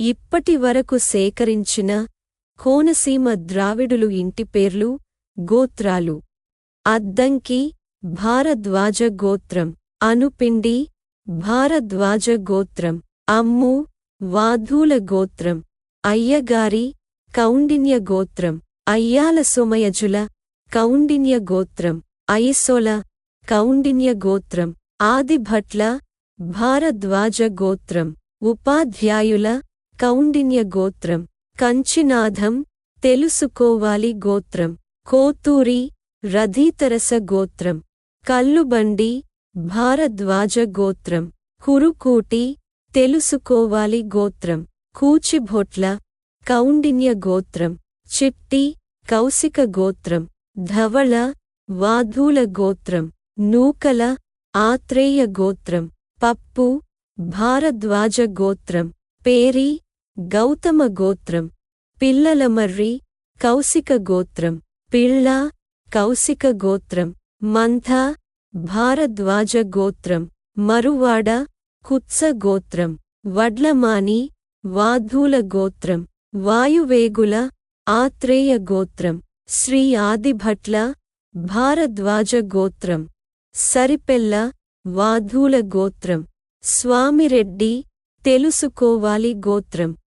ఇప్పటి వరకు సేకరించిన కోనసీమ ద్రావిడులు ఇంటి పేర్లు గోత్రాలు. అద్దంకి భారద్వాజ గోత్రం అనుపిండి భారద్వాజ గోత్రం అమ్ము వాధూల గోత్రం అయ్యగారి కౌండిన్య గోత్రం అయ్యాల సోమయజుల కౌండిన్య గోత్రం ఐసోల కౌండిన్య గోత్రం ఆదిభట్ల భారద్వాజ గోత్రం ఉపాధ్యాయుల కౌండిన్య గోత్రం. కంచినాథం తెలుసుకోవాలి గోత్రం. కోతూరి రథీతరస గోత్రం. కల్లుబండి భారద్వాజ గోత్రం. కురుకూటి తెలుసుకోవాలి గోత్రం. కూచిభొట్ల కౌండిన్య గోత్రం. చిట్టి కౌశిక గోత్రం. ధవళ వాధూల గోత్రం. నూకల ఆత్రేయ గోత్రం. పప్పు భారద్వాజ గోత్రం. పేరి గౌతమ గోత్రం పిల్లలమర్రి కౌశిక గోత్రం పిళ్ళ కౌశిక గోత్రం మంథ భారద్వాజ గోత్రం మరువాడ కుత్స గోత్రం వడ్లమాని వాధూల గోత్రం వాయువేగుల ఆత్రేయ గోత్రం శ్రీ ఆదిభట్ల భారద్వాజ గోత్రం సరిపెల్ల వాధూల గోత్రం స్వామిరెడ్డి తెలుసుకోవాలి గోత్రం.